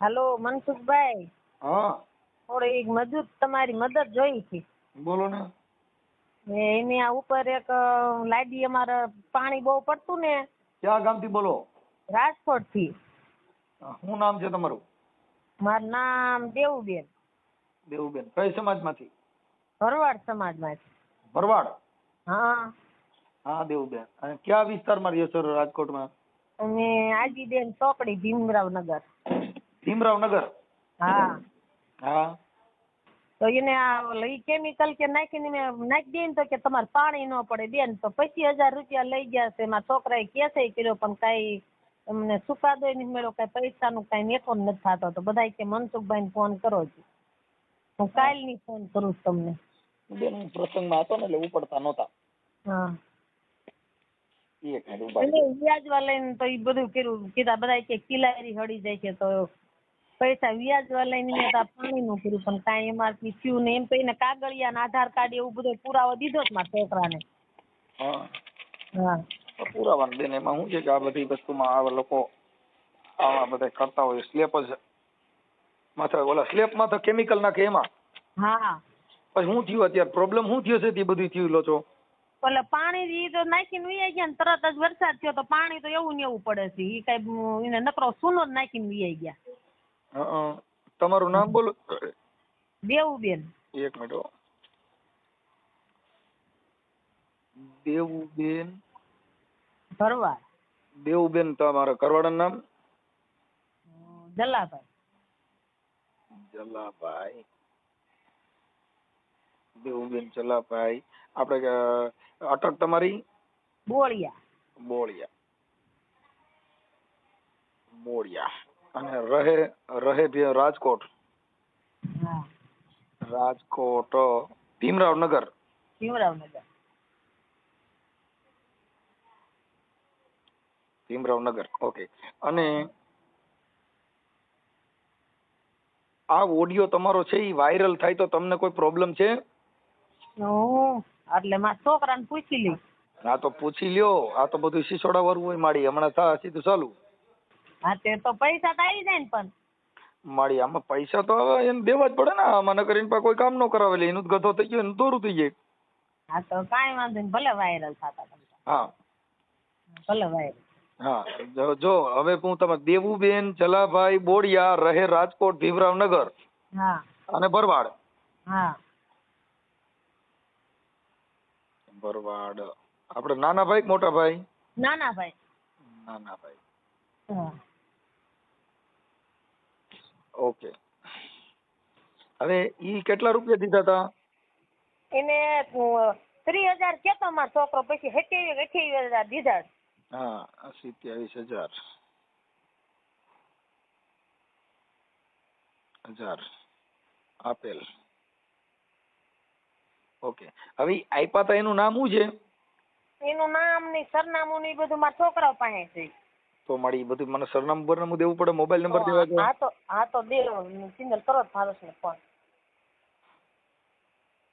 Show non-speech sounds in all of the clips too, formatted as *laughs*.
હાલો મનસુખભાઈ. હા. થોડી મજૂર તમારી મદદ જોઈ હતી બોલો ને. એની આ ઉપર એક લાડી અમારે પાણી બહુ પડતું ને. ક્યાં ગામથી બોલો? રાજકોટથી હા, શું નામ છે તમારું? મારું નામ દેવુબેન. દેવુબેન. કઈ સમાજમાંથી? ભરવાડ સમાજમાં છે ભરવાડ? હા. હા દેવુબેન. અને કયા વિસ્તારમાં રહ્યો છો રાજકોટમાં? અને આજીબેન ચોકડી ભીમરાવનગર. ભીમરાવનગર? હા. હા. તો એને આ ઓલું ઈ કેમિકલ કે નાખીને મેં નાખી દઈએ ને તો કે તમારે પાણી ન પડે. બેન તો પચીસ હજાર રૂપિયા લઈ ગયા છે. મારા છોકરાએ કેસે કર્યો પણ કાંઈ અમને ચુકાદો નહીં મળ્યો. કાંઈ પૈસાનું કાંઈ નેકો નથી થતો. તો બધાય કે મનસુખભાઈને ફોન કરો છો. હું કાલની ફોન કરું છું તમને. બેન હું પ્રસંગમાં હતો ને એટલે ઉપડતા નહોતા. હા. એટલે વ્યાજવા લઈને તો એ બધું કર્યું. કીધા બધા કે કિલારી હળી જાય છે તો પૈસા વ્યાજવા લઈને મેં તો પાણીનું કર્યું. પણ કાંઈ એમાંથી થયું ને એમ એને કાગળિયા ને આધાર કાર્ડ એવું બધો પુરાવો દીધો જ મારા છોકરાને. હા. પુરાવા પુરાવાનું એમાં શું છે કે આ બધી વસ્તુમાં આવા લોકો આવા બધા કરતા હોય સ્લેપ જ. માથે ઓલા સ્લેપમાં તો કેમિકલ નાખે એમાં. હા. પછી શું થયું? અત્યારે પ્રોબ્લેમ શું થયો છે તે બધું થયું લો છો? એટલે પાણી ઈ તો નાખીને વીઆઈ ગયા ને તરત જ વરસાદ થયો તો પાણી તો એવું ને એવું પડે છે. ઈ કઈ એને નકરો સૂનો જ નાખીને વીઆઈ ગયા. તમારું નામ બોલો. દેવુબેન. એક મિનિટ. દેવુબેન. ભરવાડ. દેવુબેન તમારા કરવાડા નામ? જલાભાઈ. જલાભાઈ. દેવુબેન ચલાભાઈ આપણે અટક તમારી? બોળિયા. બોળિયા. બોળિયા. અને રહે રહે રાજકોટ રાજકોટ. ભીમરાવ નગર ભીમરાવ ભીમરાવનગર. ભીમરાવ નગર ઓકે અને આ ઓડિયો તમારો છે એ વાયરલ થાય તો તમને કોઈ પ્રોબ્લેમ છે? એટલે મારા છોકરાને પૂછી લઈશ આ તો પૂછી લ્યો. આ તો બધું સિસોડા વાળું હોય માડી હમણાં થા સીધું ચાલુ. હા તે તો પૈસા તો આવી જાય ને પણ. માડી આમાં પૈસા તો હવે એને દેવા જ પડે ને. આમાં નકર એની પાસે કોઈ કામ ન કરાવે. એટલે એનું ગધો થઈ ગયો એનું દોરું થઈ જાય. હા તો કાંઈ વાંધો નહીં. ભલે વાયરલ થતા હા. ભલે વાયરલ. હા જો હવે હું તમે દેવુબેન જલાભાઈ બોડિયા રહે રાજકોટ ભીમરાવનગર હા. અને ભરવાડ. હા. ભરવાડ. આપણે નાના ભાઈ કે મોટા ભાઈ ના ના ભાઈ નાના ભાઈ ઓકે. હવે ઈ કેટલા રૂપિયા દીધા હતા એને ત્રીસ હજાર કેતો મારો છોકરો પછી અઠ્યાવીસ અઠ્યાવીસ હજાર દીધા. હા સિત્યાવીસ હજાર. હજાર. આપેલ. ઓકે. હવે આપ્યા તા એનું નામ શું છે? એનું નામ ને સરનામું ને એ બધું મારા છોકરા પાસે છે. તો મારી બધું મને સરનામું બરનામું દેવું પડે? મોબાઈલ નંબર દેવા હા તો હા તો દે સિંગલ કરો ફારસ ને ફોન.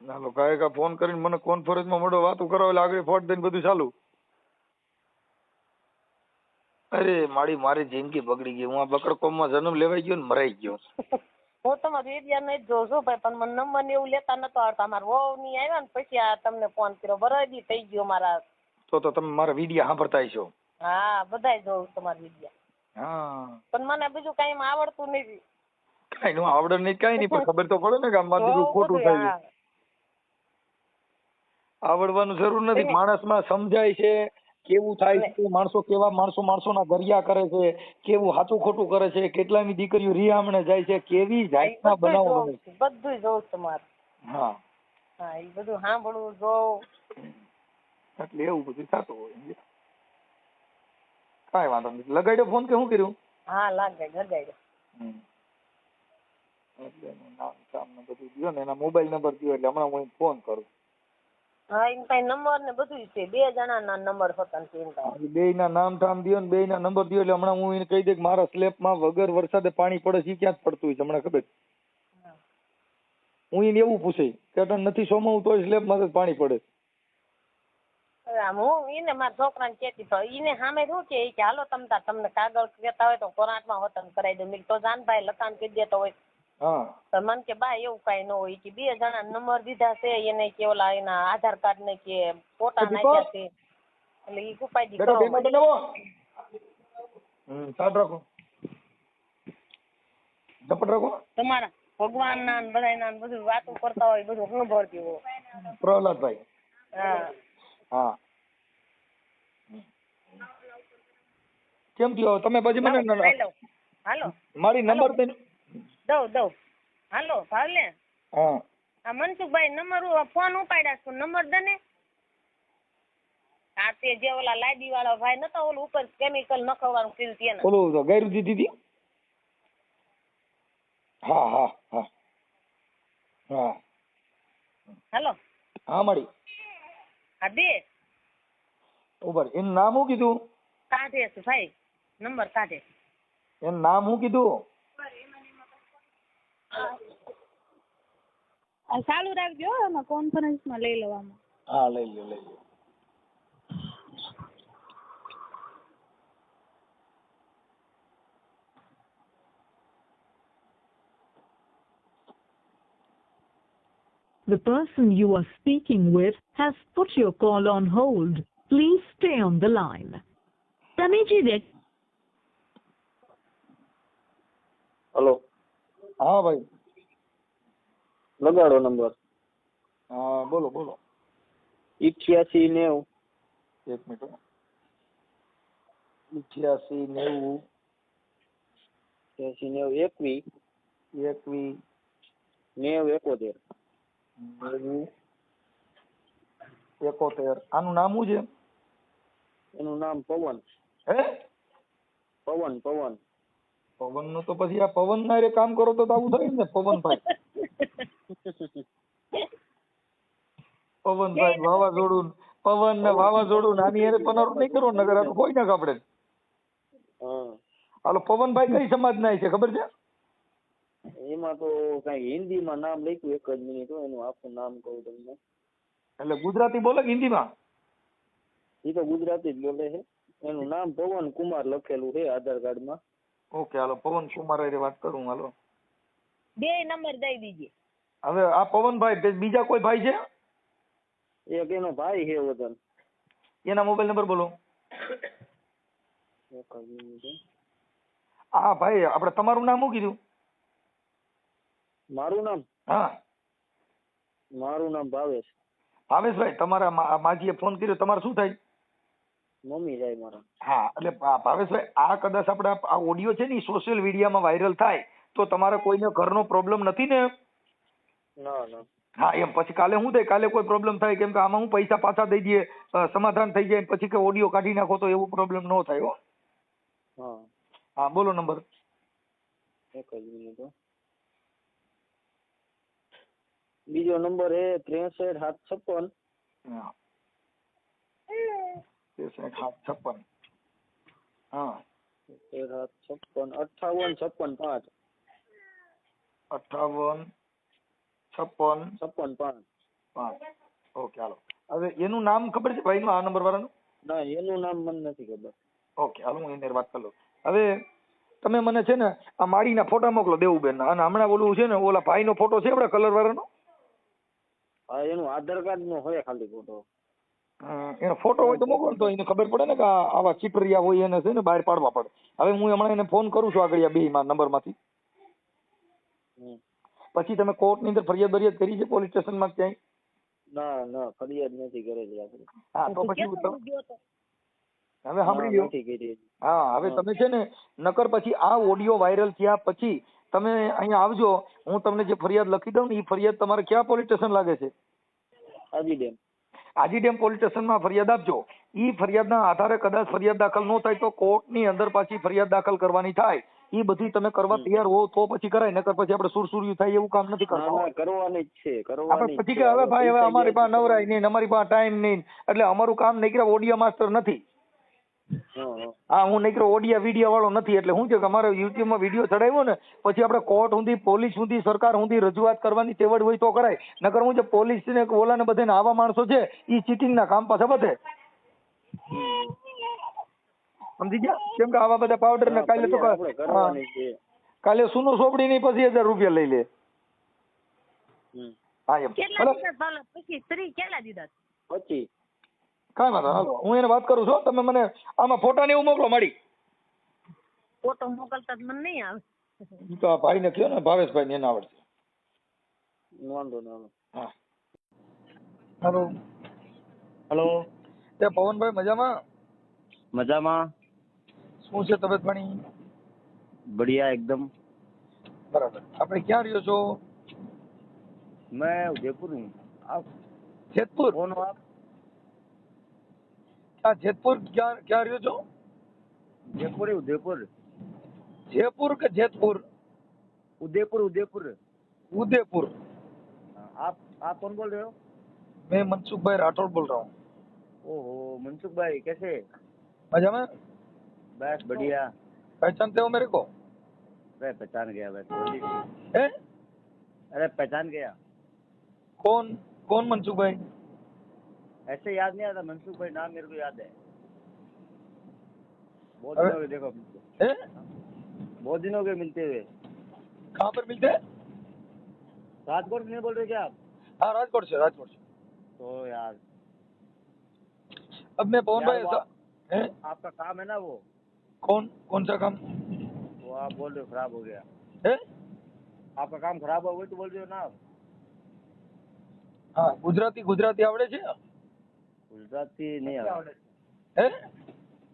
હાલો કાય કા ફોન કરીને મને કોન્ફરન્સમાં મળો વાતો કરો એટલે આગળ ફોટ દઈને બધું ચાલુ. અરે મારી મારી જિંદગી બગડી ગઈ. હું આ બકડકોમમાં જન્મ લેવાઈ ગયો ને મરાઈ ગયો. *laughs* હું તમારું એરિયા નહીં જોઉં ભાઈ પણ મને નંબર ને એવું લેતા નતો આવડતા. મારા વહુ ની આવ્યા ને પછી આ તમને ફોન કર્યો. બરાબર થઈ ગયો મારા. તો તો તમે મારા વિડિયા સાંભળતા છો. હા બધાય જોઉં તમારા વિડિયા. હા. પણ મને બીજું કઈ આવડતું નથી. કઈ નું આવડે નહીં કઈ નહીં પણ ખબર તો પડે ને કે આમાં ખોટું થાય આવડવાનું જરૂર નથી. માણસમાં સમજાય છે કેવું થાય છે? માણસો કેવા માણસો માણસોના દરિયા કરે છે? કેવું હાચું ખોટું કરે છે? કેટલાની દીકરીઓ રિયામણે જાય છે? કેવી જાતના બનાવો બધું જોઉં તમારે હા. હા એ બધું સાંભળવું જોઉં એટલે એવું બધું થતું હોય કાંઈ વાંધો નહીં લગાડ્યો ફોન કે શું કર્યું? હા લગાડ્યો લગાડ્યો. એટલે નામ સામ બધું દ્યો ને એના મોબાઈલ નંબર દ્યો એટલે હમણાં હું ફોન કરું. હા એમ કઈ નંબર ને બધું છે. બે જણાના નંબર હતા બે ના નામ ઠામ દ્યો ને બે ના નંબર દ્યો એટલે હમણાં હું એને કહી દે કે મારા સ્લેબમાં વગર વરસાદે પાણી પડે છે ક્યાં જ પડતું હોય છે હમણાં ખબર? હું. એને એવું પૂછે કે તને નથી સોમાવું તોય સ્લેબમાં જ પાણી પડે. હું એને મારા છોકરાને કહેતી તો ઈને સામે શું કે કે હાલો તમતા તમને કાગળ કહેતા હોય તો કોરાટમાં હોતન કરાવી દઉં. મેં તો જાનભાઈ લખાણ કહી દેતો હોય. હા. મને કે બા એવું કઈ ન હોય. કે બે જણા નંબર દીધા છે એને કે ઓલા એના આધાર કાર્ડ ને કે ફોટા નાખ્યા છે. એટલે ઈ બેટો કરો હમ સાડ રાખો. ઝપટ રાખો. તમારા ભગવાન ને બધા ના બધું વાતો કરતા હોય બધું ભર હોય. પ્રહલાદભાઈ. હા. હા. કેમ થયો? તમે પછી મને હાલો. મારી નંબર દઉં દઉં. હાલો ભાવલે હા. આ મનસુખભાઈ નંબર ફોન ઉપાડ્યા છું. નંબર દે ને. હા તે જે ઓલા લાદી વાળા ભાઈ નતો ઓલું ઉપર કેમિકલ નખવાનું કીધું તેને ઓલું તો ગૈરું દીધી હતી હા હા હા. હા. હાલો. હા મળી. હા દે ઉપર એનું નામ શું કીધું? કાઢે છે ભાઈ. નંબર કાઢે એનું નામ શું કીધું? આ ચાલુ રાખજો હો, આમાં કોન્ફરન્સમાં લઈ લેવામાં હા લઈ લ્યો લઈ લ્યો The person you are speaking with has put your call on hold. Please stay on the line. તમે જે વ્યક્તિ હલો હા ભાઈ. લગાડો નંબર. હા બોલો બોલો. ઇઠ્યાસી નેવું. એક મિનિટ ઇઠ્યાસી નેવું. ઇઠ્યાસી નેવું એકવી. એકવી. નેવ એકોતેર. નેવું એકોતેર. આનું નામ શું છે? એનું નામ પવન. હે? પવન પવન. પવનનું તો પછી આ પવન ના રે કામ કરો તો આવું થાય ને પવનભાઈ પવનભાઈ વાવાઝોડું પવન ને વાવાઝોડું નાની આની પનારું નહીં કરો નગર આ કોઈ ના કાપડે હાલો પવનભાઈ કઈ સમાજ ના છે ખબર છે? એમાં તો કઈ હિન્દી માં નામ લખ્યું એક જ મિનિટ એનું આખું નામ કહું તમને. એટલે ગુજરાતી બોલે કે હિન્દીમાં? એ તો ગુજરાતી જ બોલે છે. એનું નામ પવન કુમાર લખેલું છે આધાર કાર્ડમાં. ઓકે હાલો પવન કુમાર હારે વાત કરું હાલો. બે નંબર દઈ દીજે. હવે આ પવનભાઈ બીજા કોઈ ભાઈ છે? એક એનો ભાઈ છે વતન એના મોબાઈલ નંબર બોલો. હો. ભાઈ આપણે તમારું નામ શું કીધું? મારું નામ? હા. મારું નામ ભાવેશ. ભાવેશભાઈ તમારા મા- માજીએ ફોન કર્યો તમારે શું થાય? મમ્મી જાય મારા. હા એટલે ભાવેશભાઈ આ કદાચ આપણે આ- ઓડિયો છે ને સોશિયલ મીડિયામાં વાયરલ થાય તો તમારે કોઈને ઘરનો પ્રોબ્લેમ નથી ને? ના ના. હા એમ પછી કાલે શું થાય કાલે કોઈ પ્રોબ્લેમ થાય કેમ કે આમાં હું પૈસા પાછા દઈ દઈએ સમાધાન થઈ જાય પછી કે ઓડિયો કાઢી નાખો તો એવો પ્રોબ્લેમ ન થાય હો. હા. હા બોલો નંબર. એક જ મિનિટ બીજો નંબર એ ત્રેસઠ સાત છપ્પન. હા. સાત છપ્પન. હા. તેર સાત છપ્પન પાંચ. અઠાવન છપ્પન છપ્પન પાંચ. પાંચ. Okay hello. હવે એનું નામ ખબર છે ભાઈનું આ નંબર વાળાનું? ના એનું નામ મને નથી ખબર. ઓકે હાલો હું એની વાત કરી લઉં. હવે તમે મને છે ને આ માળીના ફોટા મોકલો દેવુબેન. અને હમણાં ઓલું છે ને ઓલા ભાઈનો ફોટો છે આપડે કલર વાળાનો? હા એનું આધાર કાર્ડ નો હોય ખાલી ફોટો. એનો ફોટો હોય તો મોકલ તો એને ખબર પડે ને કે આવા ચીટરિયા હોય એને છે ને બહાર પાડવા પડે. હવે હું હમણાં એને ફોન કરું છું આગળ બે માં નંબરમાંથી. પછી તમે કોર્ટની અંદર ફરિયાદ બરિયાદ કરી છે પોલીસ સ્ટેશનમાં ક્યાંય? ના ના ફરિયાદ નથી કરેલી આપણે. હા તો પછી? હવે સાંભળી કરી. હા હવે તમે છે ને નકર પછી આ ઓડિયો વાયરલ થયા પછી તમે અહીંયા આવજો હું તમને જે ફરિયાદ લખી દઉં ને એ ફરિયાદ તમારે ક્યાં પોલીસ સ્ટેશન લાગે છે? Aji dam Aji dam police સ્ટેશનમાં ફરિયાદ આપજો. એ ફરિયાદના આધારે કદાચ ફરિયાદ દાખલ ન થાય તો કોર્ટની અંદર પાછી ફરિયાદ દાખલ કરવાની થાય. ઈ બધી તમે કરવા તૈયાર હો તો પછી કરાય નકર પછી આપણે સુરસુર્યું થાય એવું કામ નથી કરવાનું કરવાની જ છે આપણે પછી કે હવે ભાઈ હવે અમારી પાસે નવરાય નહીં અમારી પાસે ટાઈમ નહીં. એટલે અમારું કામ નીકળ્યા ઓડિયો માસ્ટર નથી. હા, હા. નીકળ્યો ઓડિયા વિડિયા વાળો નથી એટલે હું છે કે અમારે યુટ્યુબમાં વીડિયો ચડાવ્યો ને પછી આપણે કોર્ટ સુધી પોલીસ સુધી સરકાર સુધી રજૂઆત કરવાની તેવડ હોય તો કરાય. નકર હું જે પોલીસ ને ઓલા ને બધાને આવા માણસો છે ઈ ચીટિંગ ના કામ પાસે બધે. સમજી ગયા? કેમ કે આવા બધા પાવડર ને કાલે તો કાલે સુનો સોપડી ની પછી હજાર રૂપિયા લઈ લે. હા એમ. કેટલા દીધા? પછી કેટલા દીધા? પછી કાંઈ વાંધો હાલો હું એને વાત કરું છું તમે મને આમાં ફોટા ને એવું મોકલો મળી ફોટો મોકલતા મને નહીં આવે. તો આ ભાઈને કયો ને ભાવેશભાઈ ને એને આવડશે. વાંધો નહીં હેલો. હેલો. એ પવનભાઈ મજામાં? મજામાં. શું છે તબિયત પાણી? બઢિયા એકદમ. બરાબર. આપણે ક્યાં રહ્યો છો? મેં ઉદયપુર. હું. આપ જેતપુર? ફોન આપ. क्या जेतपुर क्या क्या रही हो जो? जयपुर उदयपुर। जयपुर का जेतपुर उदयपुर उदयपुर। उदयपुर। हाँ, आप आप कौन बोल रहे हो? मैं मनसुख भाई राठौड़ बोल रहा हूँ। ओहो मनसुख भाई कैसे? मज़ा में? बस बढ़िया। पहचानते हो मेरे को? अरे पहचान गया बस अरे पहचान गया। कौन कौन मनसुख भाई? ऐसे याद नहीं आता मनसुख भाई नाम मेरे को याद है। बहुत दिन गए देखो मिलते बहुत दिन गए मिलते हुए। कहाँ पर मिलते हैं? राजकोट से नहीं बोल रहे क्या आप? हाँ राजकोट से राजकोट से। तो यार। अब मैं पवन भाई ऐसा है? आपका काम है ना वो? कौन कौन सा काम? वो आप बोल रहे हो खराब हो गया। है? आपका काम खराब हो गया तो बोल रहे हो ना आप। हाँ गुजराती गुजराती आवड़े છે गुजराती नहीं आता।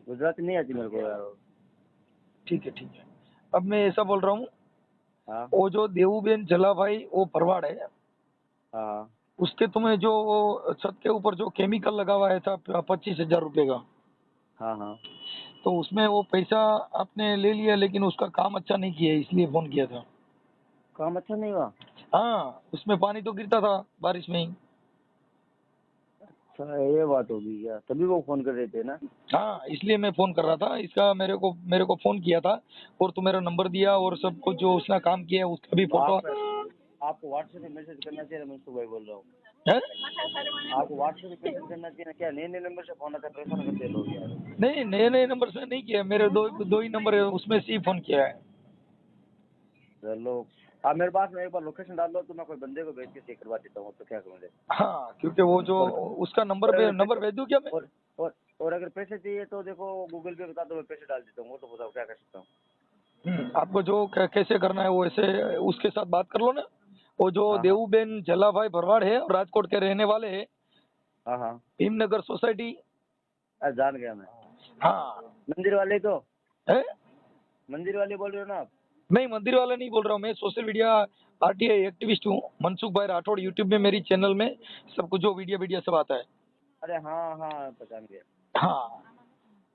गुजराती नहीं आती मेरे को यार। ठीक है ठीक है। अब मैं ऐसा बोल रहा हूँ हाँ। वो जो देवूबेन जला भाई वो भरवाड़ है। हाँ। उसके तुम्हें जो छत के ऊपर जो केमिकल लगा हुआ है था पच्चीस हज़ार रुपए का हाँ हाँ। तो उसमें वो पैसा आपने ले लिया लेकिन उसका काम अच्छा नहीं किया इसलिए फ़ोन किया था। काम अच्छा नहीं हुआ? हाँ उसमें पानी तो गिरता था बारिश में ही। अच्छा ये बात होगी क्या? तभी वो फ़ोन कर रहे थे ना? हाँ इसलिए मैं फ़ोन कर रहा था। इसका मेरे को मेरे को फ़ोन किया था और तू मेरा नंबर दिया और सब कुछ जो उसने काम किया है उसका भी फ़ोटो। आपको व्हाट्सएप में मैसेज करना चाहिए मैं सुबह बोल रहा हूँ। आपको व्हाट्सएप में मैसेज करना चाहिए क्या? नए नए नंबर से फ़ोन आता है परेशान करते लोग नहीं नए नए नंबर से नहीं किया मेरे दो दो ही नंबर है उसमें से ही फ़ोन किया है। चलो आप मेरे पास में एक बार लोकेशन डाल दो तो मैं कोई बंदे को भेज के चेक करवा देता हूँ तो क्या करूँगा हाँ क्योंकि वो जो उसका नंबर पे नंबर भेज दूँ क्या मैं? और और और अगर पैसे चाहिए तो देखो गूगल पे बता दो मैं पैसे डाल देता हूँ वो तो बताओ क्या कर सकता हूँ। हम्म, आपको जो कैसे करना है वो ऐसे उसके साथ बात कर लो ना। वो जो हाँ। देवूबेन जलाभाई भरवाड़ है और राजकोट के रहने वाले है। हाँ हाँ। सोसाइटी। जान गया मैं। हाँ। मंदिर वाले तो? है? मंदिर वाले बोल रहे हो ना आप? नहीं मंदिर वाला नहीं बोल रहा हूँ मैं। सोशल मीडिया आरटीआई एक्टिविस्ट हूँ। मनसुख भाई राठौड़ यूट्यूब में मेरी चैनल में सब कुछ जो वीडियो वीडियो सब आता है। अरे हाँ हाँ पहचान गया हाँ।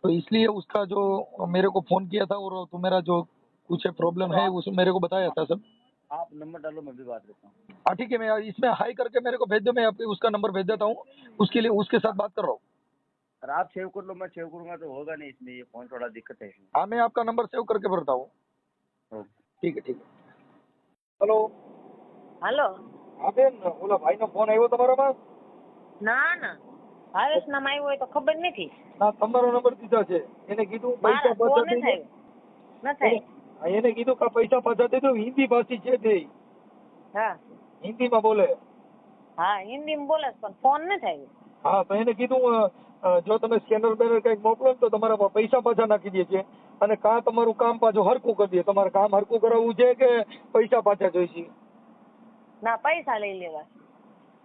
तो इसलिए उसका जो मेरे को फ़ोन किया था और तुम्हारा जो कुछ प्रॉब्लम है उस मेरे को बताया था सब। आप नंबर डालो मैं भी बात करता हूँ। हाँ ठीक है मैं इसमें हाई करके मेरे को भेज दो मैं आपके उसका नंबर भेज देता हूँ। उसके लिए उसके साथ बात कर रहा हूँ। आप सेव कर लो मैं सेव करूँगा तो होगा नहीं इसमें ये फ़ोन थोड़ा दिक्कत है। हाँ मैं आपका नंबर सेव करके भरता हूँ। ઠીક ઠીક હેલો. હેલો. હા બેન ઓલા ભાઈ નો ફોન આવ્યો તમારો માં ના ના. હાવેશ નામ આવ્યો હોય તો ખબર નથી. હા તમારો નંબર દીધો છે. એને કીધું પૈસા પાછા દે ના એને કીધું કે પૈસા પાછા દે દો હિન્દી ભાષી છે તે. હા. હિન્દી માં બોલે. હા હિન્દી માં બોલે પણ ફોન ન થાય હા તો એને કીધું જો તમે સ્કેનર બેનર કંઈક મોકલો તો તમારા પૈસા પાછા નાખી દે છે. અને કાં તમારું કામ પાછું હરકું કરી દે. તમારે કામ હરકું કરાવવું છે કે પૈસા પાછા જોઈશે? ના પૈસા લઈ લેવા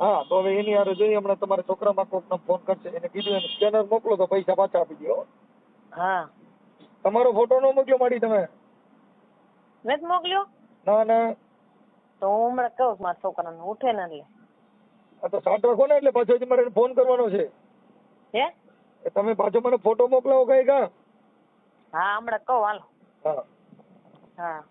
હા તો હવે એની હારે જોઈએ હમણાં તમારા છોકરામાં કોકનો ફોન કરશે. એને કીધું એને સ્કેનર મોકલો તો પૈસા પાછા આપી દો. હા. તમારો ફોટો ન મોકલ્યો માડી તમે? નથી મોકલ્યો? ના ના. તો હું હમણાં કહું મારા છોકરાને ઉઠે ને એટલે. આ તો સાટ રાખો ને એટલે પાછો મારે ફોન કરવાનો છે. હે? તમે પાછો મને ફોટો મોકલાવો કઈ કા? હા હમણાં કહું હાલો. હા. હા.